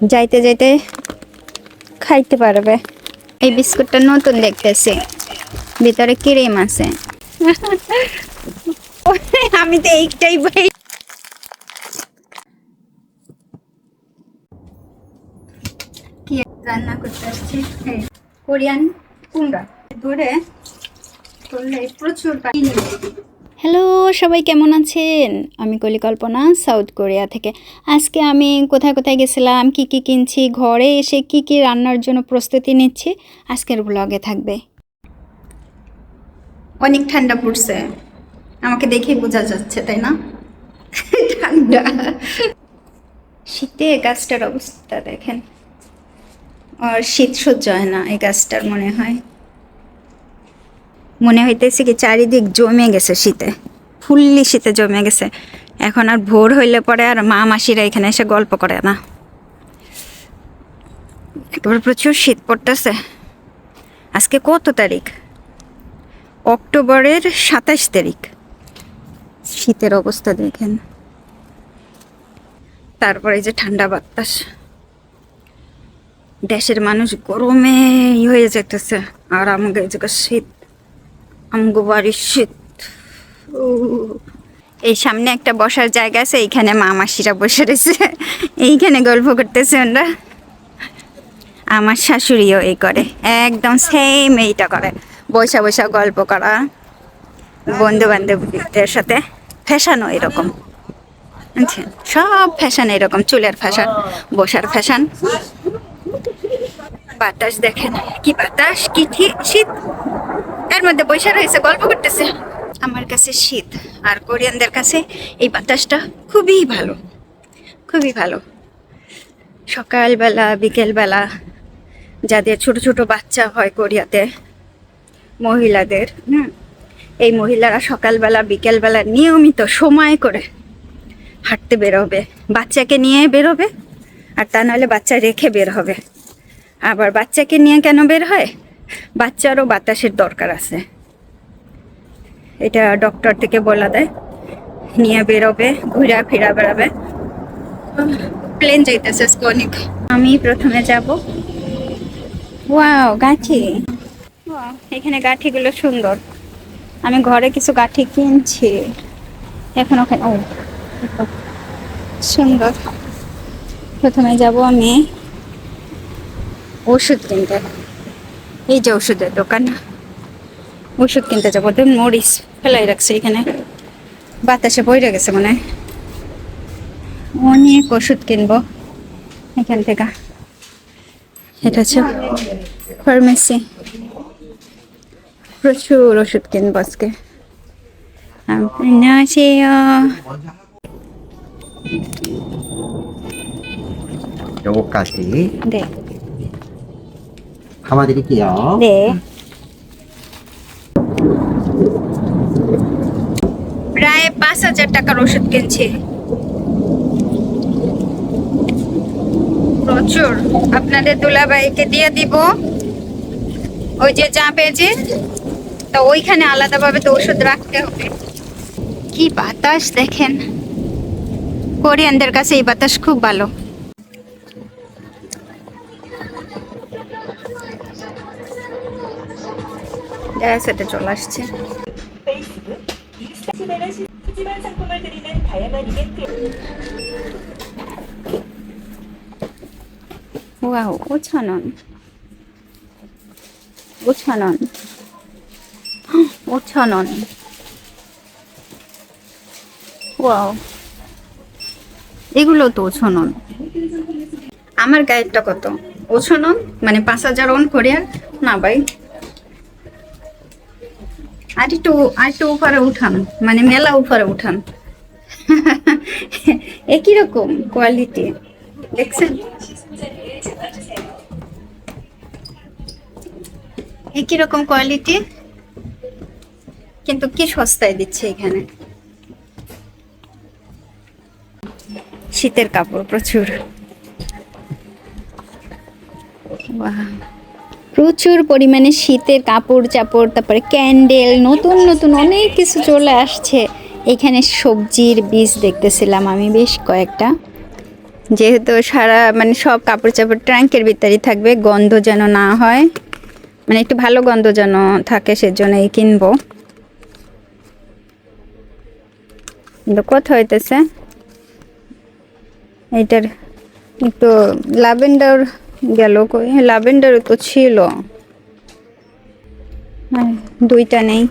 যাইতে যাইতে খাইতে পারবে। এই বিস্কুটটা নতুন দেখতেছি। ভিতরে ক্রিম আছে। আমি তো এইটাই ভাই রান্না করতে আসছি? কোরিয়ান কুমড়া। ধরে করলে প্রচুর পানি। হ্যালো সবাই কেমন আছেন? আমি কলিকল্পনা সাউথ কোরিয়া থেকে। আজকে আমি কোথায় কোথায় গেছিলাম কি কি কিনছি ঘরে এসে কি কি রান্নার জন্য প্রস্তুতি নিচ্ছি আজকের ব্লগে থাকবে। অনেক ঠান্ডা পড়ছে। আমাকে দেখেই বোঝা যাচ্ছে তাই না? ঠান্ডা। শীতে গাছটার অবস্থা দেখেন। আর শীত সহ্য হয় না এই গাছটার মনে হয়। মনে হইতেছে কি চারিদিক জমে গেছে শীতে। ফুল্লি শীতে জমে গেছে। এখন আর ভোর হইলে পরে আর মা মাসিরা এখানে এসে গল্প করে না। একেবারে প্রচুর শীত পড়তেছে। আজকে কত তারিখ? অক্টোবরের সাতাশ তারিখ। শীতের অবস্থা দেখেন। তারপরে যে ঠান্ডা বাতাস। দেশের মানুষ গরমে হয়ে যেতেছে। আর আমাকে জায়গায় শীত আমগো বাড়ির শীত। এই সামনে একটা বসার জায়গা আছে, এইখানে মা মাসিরা বসে রয়েছে। এইখানে গল্প করতেছে ওরা। আমার শাশুড়িও এই করে, একদম সেম এইটা করে। বৈশা বৈশা গল্প করা বন্ধু বান্ধবদের সাথে ফ্যাশনও এরকম। বুঝছেন? সব ফ্যাশন এরকম, চুলের ফ্যাশন, বসার ফ্যাশন। বাতাস দেখেন, কি বাতাস, কি শীত। এর মধ্যে বৈশা রয়েছে, গল্প করতেছে। আমার কাছে শীত আর কোরিয়ানদের কাছে এই বাতাসটা খুবই ভালো খুবই ভালো। সকালবেলা, বিকেলবেলা যাদের ছোট ছোট বাচ্চা হয় কোরিয়াতে, মহিলাদের, হুম, এই মহিলারা সকালবেলা, বিকেলবেলা নিয়মিত সময় করে হাঁটতে বেরোবে বাচ্চাকে নিয়ে বেরোবে আর তা নাহলে বাচ্চা রেখে বের হবে। আবার বাচ্চাকে নিয়ে কেন বের হয়? বাচ্চারও বাতাসের দরকার আছে। এটা ডক্টর থেকে বলা দেয়। নিয়ে বেরোবে, ঘুরা ফিরা বেড়াবে। প্লেন যাইতেছে অনেক আমি প্রথমে যাব। ওয়াও গাঠি। এখানে গাঠিগুলো সুন্দর। আমি ঘরে কিছু গাঠি কিনছি। এখন ওখানে ও, সুন্দর। প্রথমে যাব আমি ওষুধ কিনতে। এই যে ওষুধের দোকান ওষুধ কিনতে যাবো তো মরিচ ফেলাই রাখছে এখানে বাতাসে বইরে গেছে মনে হয় অনেক ওষুধ কিনবো এখান থেকে এটা হচ্ছে ফার্মেসি প্রচুর ওষুধ কিনবো আজকে 안녕하세요. 요거까지 네, 담아드릴게요. 네. প্রায় পাঁচ হাজার টাকার ওষুধ কিনছি প্রচুর আপনাদের দুলাভাইকে দিয়ে দিব ওই যে চা পেয়েছে তো ওইখানে আলাদাভাবে তো ওষুধ রাখতে হবে কি বাতাস দেখেন কোরিয়ানদের কাছে এই বাতাস খুব ভালো সেটা চলে আসছে 푸짐한 상품을 드리는 다양한 이벤트 와우, 5,000원. 5,000원. 5,000원. ওয়াও এগুলো তো ওছনন আমার গাইডটা কত ওছনন মানে পাঁচ হাজার অন করে আর না ভাই আর একটু আর একটু উপরে উঠান মানে মেলা উপরে উঠান। একই রকম কোয়ালিটি দেখছেন? একই রকম কোয়ালিটি কিন্তু কি সস্তায় দিচ্ছে এখানে? শীতের কাপড় প্রচুর। Wow. প্রচুর পরিমাণে শীতের কাপড় চাপড়, তারপরে ক্যান্ডেল, নতুন নতুন অনেক কিছু চলে আসছে। এখানে সবজির বীজ দেখতেছিলাম আমি বেশ কয়েকটা। যেহেতু সারা মানে সব কাপড় চাপড় ট্রাঙ্কের ভিতরেই থাকবে, গন্ধ যেন না হয়। মানে একটু ভালো গন্ধ যেন থাকে সেজন্যই কিনবো। কিন্তু কত হইতেছে? এইটার একটু লাভেন্ডার গেল কই? হ্যাঁ লাভেন্ডার তো ছিল। হ্যাঁ, দুইটা নেই।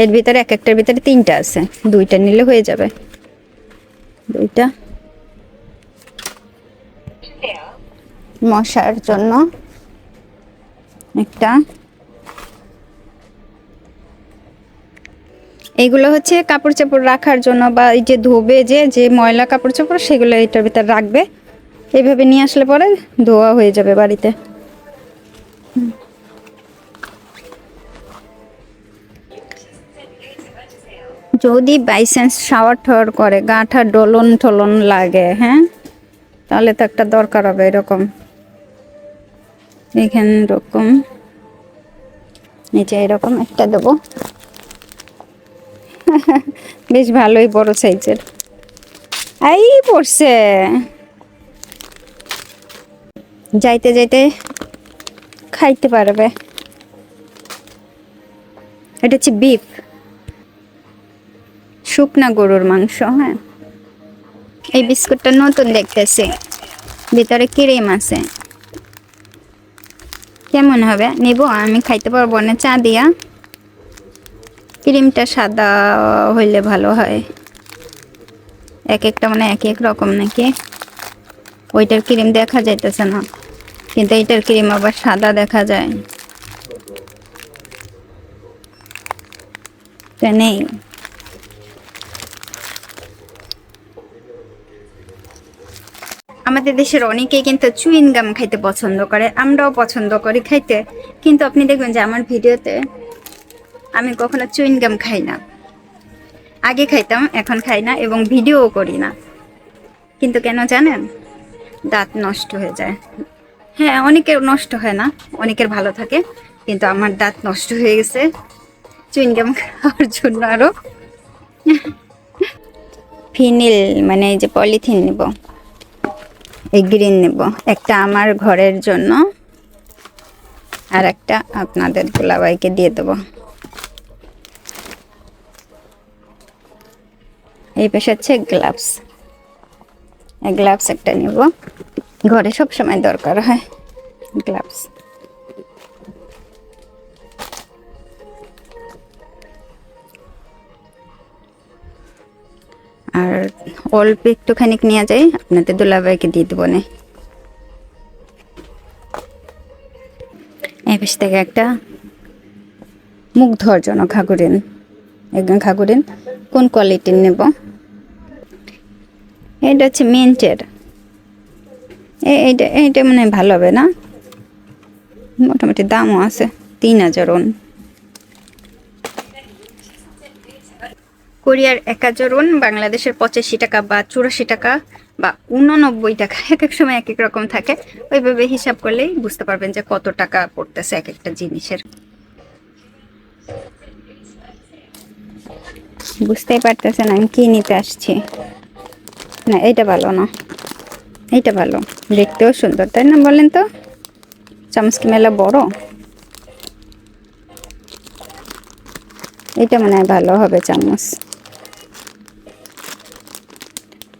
এর ভিতরে এক একটার ভিতরে তিনটা আছে। দুইটা নিলে হয়ে যাবে। দুইটা। মশার জন্য একটা। এইগুলো হচ্ছে কাপড় চাপড় রাখার জন্য বা এই যে ধোবে যে যে ময়লা কাপড় চাপড় সেগুলো এটার ভিতরে রাখবে। এইভাবে নিয়ে আসলে পরে ধোয়া হয়ে যাবে বাড়িতে। যদি বাইচান্স শাওয়ার ঠাওয়ার করে গাঁঠা ডলন ঠলন লাগে হ্যাঁ? তাহলে তো একটা দরকার হবে এরকম। এখানে এরকম। নিচে এরকম একটা দেবো। বেশ ভালোই বড় সাইজের এই পড়ছে। যাইতে যাইতে খাইতে পারবে। এটা হচ্ছে বিফ শুকনা গরুর মাংস হ্যাঁ। এই বিস্কুটটা নতুন দেখতেছি। ভিতরে ক্রিম আছে। কেমন হবে? নিব? আমি খাইতে পারব না। চা দিয়া। ক্রিমটা সাদা হইলে ভালো হয়। এক একটা মানে এক এক রকম নাকি? ওইটার ক্রিম দেখা যাইতেছে না। কিন্তু এইটার ক্রিম আবার সাদা দেখা যায়। নেই। আমাদের দেশের অনেকেই কিন্তু চুইন গাম খাইতে পছন্দ করে, আমরাও পছন্দ করি খাইতে। কিন্তু আপনি দেখবেন যে আমার ভিডিওতে আমি কখনো চুইন গাম খাই না। আগে খাইতাম, এখন খাই না এবং ভিডিও করি না। কিন্তু কেন জানেন? দাঁত নষ্ট হয়ে যায়। হ্যাঁ অনেকের নষ্ট হয় না, অনেকের ভালো থাকে, কিন্তু আমার দাঁত নষ্ট হয়ে গেছে। চুইন গাম খাওয়ার জন্য আরও। ফিনিল মানে এই যে পলিথিন নেব, এই গ্রিন নেব। একটা আমার ঘরের জন্য, আর একটা আপনাদের দুলাভাইকে দিয়ে দেবো। এই পাশে হচ্ছে গ্লাভস গ্লাভস একটা নিব। ঘরে সব সময় দরকার হয়। গ্লাভস আর অল্প একটুখানি নিয়ে যাই, আপনাদের দুলাভাইকে দিয়ে দেবো না। এই থেকে একটা মুখ ধর জন্য ঘাগুরেন একদম ঘাগুরেন কোন কোয়ালিটির নেব? এটা হচ্ছে মিন্টের। এইটা এইটা মানে ভালো হবে না? মোটামুটি দামও আছে, তিন হাজার ওন। কোরিয়ার এক হাজার ওন, বাংলাদেশের পঁচাশি টাকা বা চুরাশি টাকা বা উননব্বই টাকা, এক এক সময় এক এক রকম থাকে। ওইভাবে হিসাব করলেই বুঝতে পারবেন যে কত টাকা পড়তেছে এক একটা জিনিসের। বুঝতেই পারতেছেন আমি কি নিতে আসছি। না এটা ভালো না। এইটা ভালো। দেখতেও সুন্দর, তাই না বলেন তো? চামচ কি মেলা বড়? এটা মনে হয় ভালো হবে চামচ।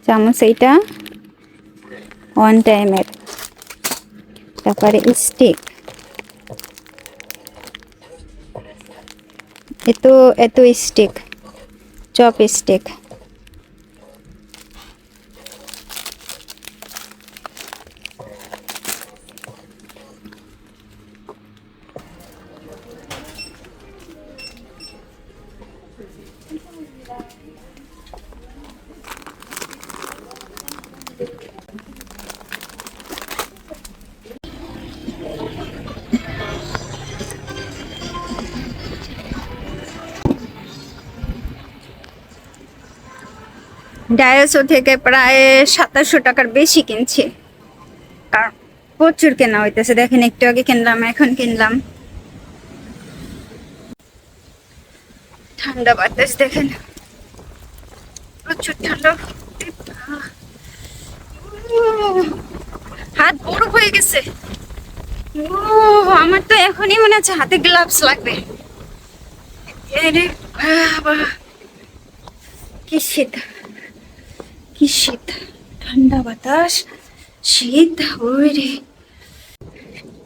চামচ এইটা ওয়ান টাইমের তারপরে স্টিক এত এত স্টিক চপ স্টিক ডায়াসো থেকে প্রায় সাতাশশো টাকার বেশি কিনছি। কারণ প্রচুর কেনা হইতেছে। দেখেন, একটু আগে কিনলাম, এখন কিনলাম। ঠান্ডা বাতাস দেখেন। প্রচুর ঠান্ডা। হাত বড় হয়ে গেছে। ও আমার তো এখনই মনে হচ্ছে হাতে গ্লাভস লাগবে। কি শীত। কি শীত? ঠান্ডা বাতাস? শীত? ওই রে।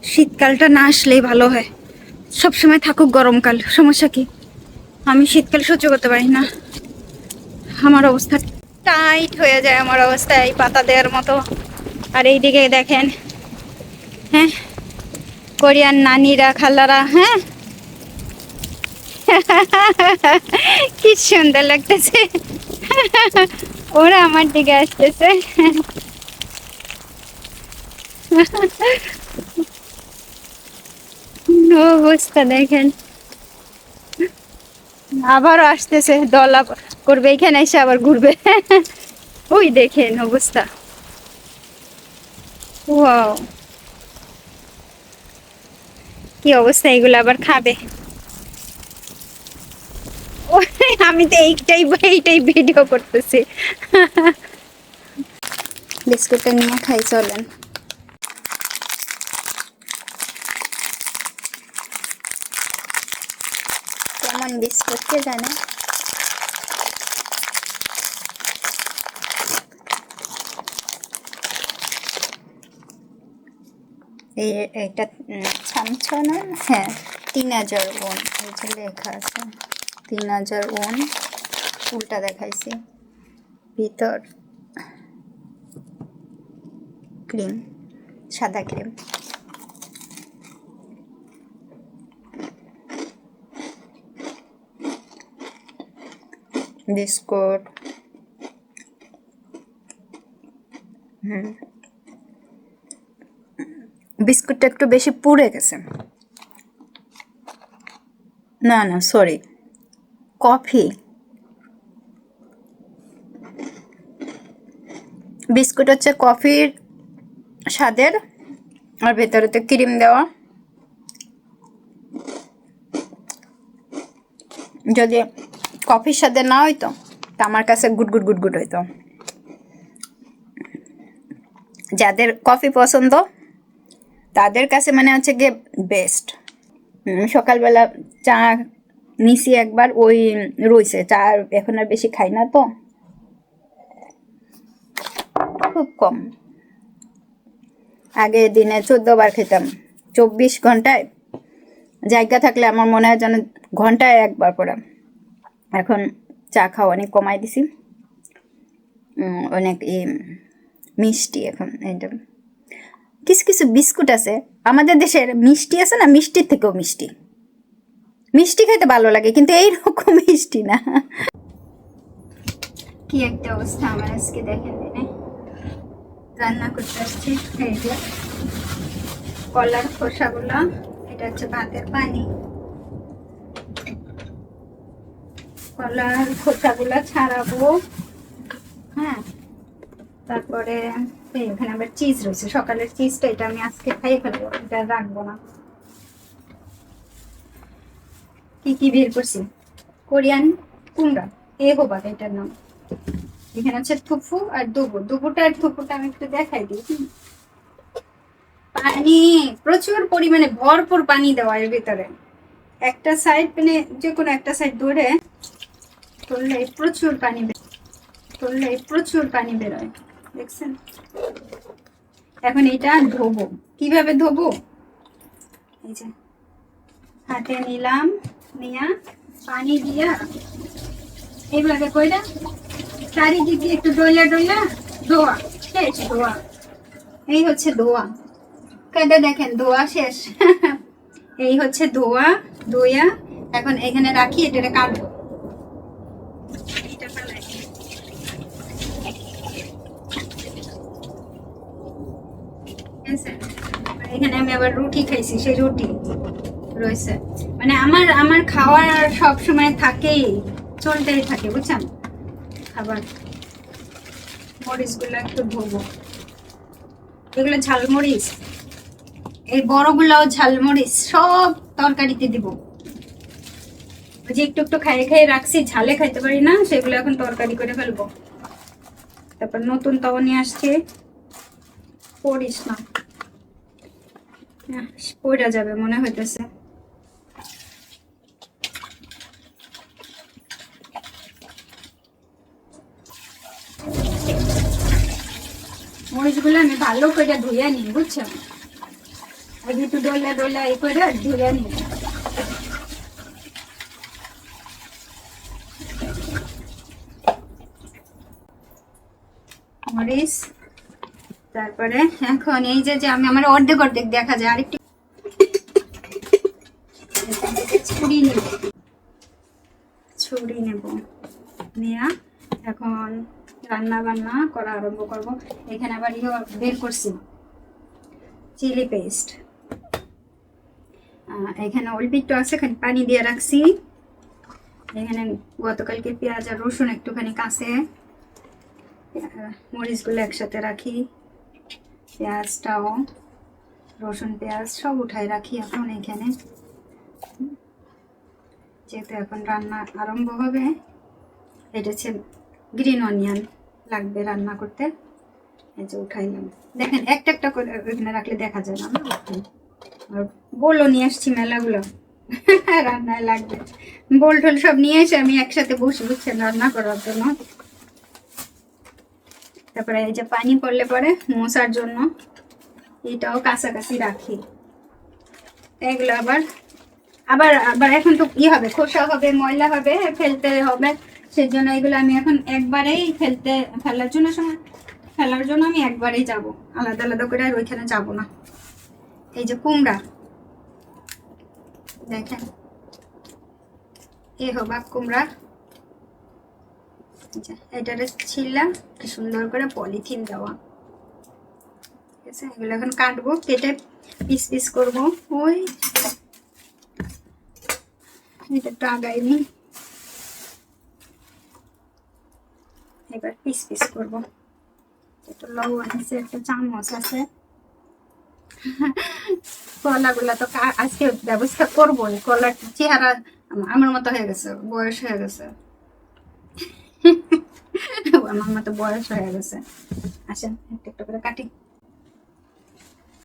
শীতকালটা না আসলেই ভালো হয়। সবসময় থাকুক গরমকাল, সমস্যা কি? আমি শীতকাল সহ্য করতে পারি না। আমার অবস্থা টাইট হয়ে যায় আমার অবস্থা, এই পাতা দেওয়ার মতো। আর এই এইদিকে দেখেন হ্যাঁ? কোরিয়ান নানিরা, খালারা হ্যাঁ? কি সুন্দর লাগতেছে। ওরা আমার দিকে আসতেছে। অবস্থা দেখেন। আবারও আসতেছে, দল করবে, এখানে এসে আবার ঘুরবে। ওই দেখেন অবস্থা। ওয়াও। কি অবস্থা, এগুলো আবার খাবে? আমি তো এইটাই এইটাই ভিডিও করতেছি। বিস্কুটটা নিয়ে খাই চলেন। কেমন বিস্কুট কে জানে? এই এটা হ্যাঁ তিন হাজার ওন এই যে লেখা আছে। তিন হাজার ওন উল্টা দেখাইছি। ভিতর ক্রিম, সাদা ক্রিম। বিস্কুট। হুম। বিস্কুটটা একটু বেশি পুড়ে গেছে। না না, সরি। কফি। বিস্কুট হচ্ছে কফির স্বাদের, আর ভেতরেতে ক্রিম দেওয়া। যদি কফির সাথে না হইতো, তা আমার কাছে গুড গুড গুড গুড হইতো। যাদের কফি পছন্দ, তাদের কাছে মানে হচ্ছে গিয়ে বেস্ট সকালবেলা চা নিছি একবার, ওই রইছে, চা এখন আর বেশি খাই না তো। খুব কম। আগে দিনে চোদ্দ বার খেতাম। চব্বিশ ঘন্টায়। জায়গা থাকলে আমার মনে হয় যেন ঘন্টায় একবার করে। এখন চা খাওয়া অনেক কমাই দিছি। অনেক ই, মিষ্টি এখন এটা কিছু কিছু বিস্কুট আছে। আমাদের দেশের মিষ্টি আছে না, মিষ্টির থেকেও মিষ্টি। মিষ্টি খেতে ভালো লাগে, কিন্তু এইরকম মিষ্টি না। কি একটা অবস্থা আমার আজকে দেখেন দিনে। রান্না করতে আসছি, এই যে কলার খোসাগুলো, এটা হচ্ছে ভাতের পানি। কলার খোসাগুলো ছাড়াবো হ্যাঁ। তারপরে এখানে আবার চিজ রয়েছে, সকালের চিজটা এটা আমি আজকে খাইয়ে ফেলব, এটা রাখব না। কি কি বের করছি? কোরিয়ান কুমড়া এ হোবা এটার নাম। এখানে আছে থুপু আর দুবু দুবুটা আর থুপুটা আমি একটু দেখাই দিই পানি, প্রচুর পরিমাণে ভরপুর পানি দেওয়া এর ভিতরে। একটা সাইড মানে যে কোনো একটা সাইড ধরে করলে প্রচুর পানি করলে প্রচুর পানি বেরোয়, দেখছেন? এখন এটা ধোবো। কীভাবে ধোবো? এই যে হাতে নিলাম। পানি দিয়া এইভাবে কইরা চারিদিকে একটু ডইলা ডইলা ধোয়া, শেষ ধোয়া। এই হচ্ছে ধোয়া। কেটে দেখেন, ধোয়া শেষ। এই হচ্ছে ধোয়া ধোয়া এখন এখানে রাখি এটা কাটবো? এখানে আমি আবার রুটি খাইছি, সেই রুটি রয়েছে। মানে আমার আমার খাওয়ার সব সময় থাকেই, চলতেই থাকে, বুঝছেন? খাবার। মরিচগুলো একটু ধোবো। এগুলো ঝালমরিচ। এই বড়গুলাও ঝালমরিচ, সব তরকারিতে দিব। যে একটু একটু খাইয়ে খাইয়ে রাখছি, ঝালে খাইতে পারি না, সেগুলো এখন তরকারি করে ফেলব। তারপর নতুন তাওয়া নিয়ে আসছে। পড়িস না। পড়া যাবে, মনে হইতেছে। মরিচগুলো আমি ভালো করে ধুয়ে নিই, বুঝছ? আগে একটু ডোলে ডোলে এই করে ধুয়ে নিই। তারপরে এখন এই যে আমি আমার অর্ধেক অর্ধেক দেখা যায়, আরেকটু এখান থেকে ছুরি নেব ছুরি নেব নেয়া এখন রান্না বান্না করা আরম্ভ করব। এখানে আবার ইয়ে বের করছি। চিলি পেস্ট এখানে অল্প একটু আছে এখানে পানি দিয়ে রাখছি। এখানে গতকালকে পেঁয়াজ আর রসুন একটুখানি কাছে। মরিচগুলো একসাথে রাখি। পেঁয়াজটাও, রসুন পেঁয়াজ সব উঠাই রাখি এখন এখানে। যেহেতু এখন রান্না আরম্ভ হবে, এটা হচ্ছে গ্রিন অনিয়ন লাগবে রান্না করতে? এই যে উঠাইলাম দেখেন, একটা একটা করে এখানে রাখলে দেখা যায় না? আর বোলও নিয়ে আসছি মেলাগুলো। রান্নায় লাগবে। বোল টোল সব নিয়ে এসে আমি একসাথে বসে বুঝছেন রান্না করার জন্য। তারপরে এই যে পানি পড়লে পরে মশার জন্য এটাও কাছাকাছি রাখি। এগুলো আবার আবার আবার এখন তো ই হবে, খোসা হবে, ময়লা হবে, ফেলতে হবে। সেই জন্য এগুলো আমি এখন একবারেই ফেলতে, ফেলার জন্য সময়, ফেলার জন্য আমি একবারেই যাব। আলাদা আলাদা করে আর ওইখানে যাব না। এই যে কুমড়া। দেখেন। এ হবা কুমড়া। এটারে ছিললাম সুন্দর করে পলিথিন দেওয়া। ঠিক আছে, এগুলো এখন কাটবো, কেটে পিস পিস করব। ওই, এটা একটু আগাইনি এবার পিস পিস করব। একটু লবণ আছে, একটা চামচ আছে। কলাগুলা তো আজকে ব্যবস্থা করবোই। কলার চেহারা আমার মতো হয়ে গেছে, বয়স হয়ে গেছে। আমার মতো বয়স হয়ে গেছে। আসেন, একটা একটা করে কাটি।